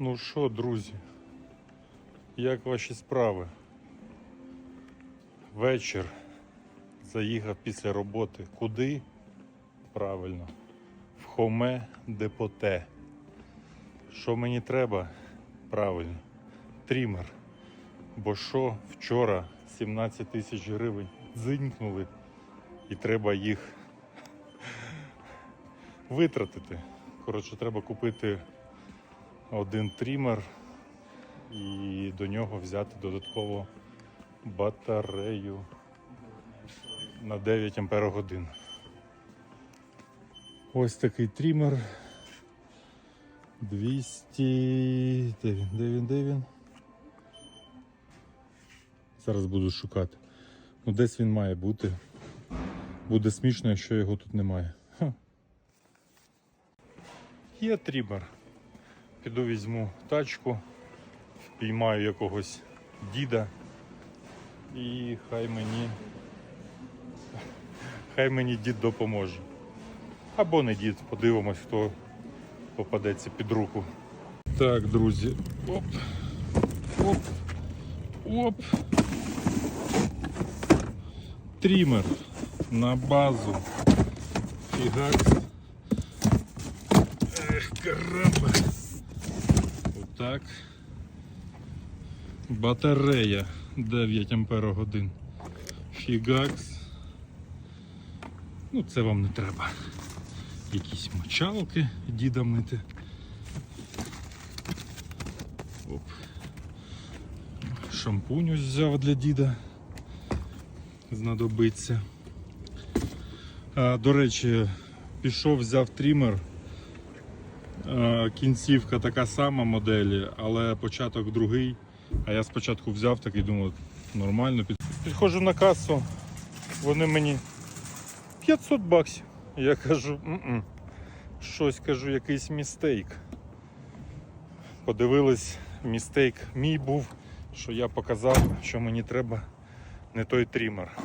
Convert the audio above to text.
Ну що, друзі, як ваші справи? Вечір. Заїхав після роботи. Куди? Правильно. В Хоме Депоте. Що мені треба? Правильно. Трімер. Бо що вчора 17 тисяч гривень дзинькнули і треба їх витратити. Коротше, треба купити один трімер і до нього взяти додатково батарею на 9 ампер годин. Ось такий трімер. 200. Де він? Де він? Де він? Зараз буду шукати. Ну, десь він має бути. Буде смішно, якщо його тут немає. Ха. Є трімер. Піду візьму тачку, впіймаю якогось діда і хай мені. Хай мені дід допоможе. Або не дід, подивимось, хто попадеться під руку. Так, друзі. Оп. Оп. Оп. Трімер на базу. Фігакс. Ех, карамба. Отак. Батарея 9 ампер годин. Фігакс. Ну, це вам не треба. Якісь мочалки діда мити. Оп. Шампунь ось взяв для діда. Знадобиться. А, до речі, пішов, взяв трімер. А, кінцівка така сама моделі, але початок другий. А я спочатку взяв такий, думав, нормально. Під... Підходжу на касу, вони мені 500 баксів. Я кажу, «М-м». щось кажу, якийсь містейк. Подивились, містейк мій був, що я показав, що мені треба не той трімер.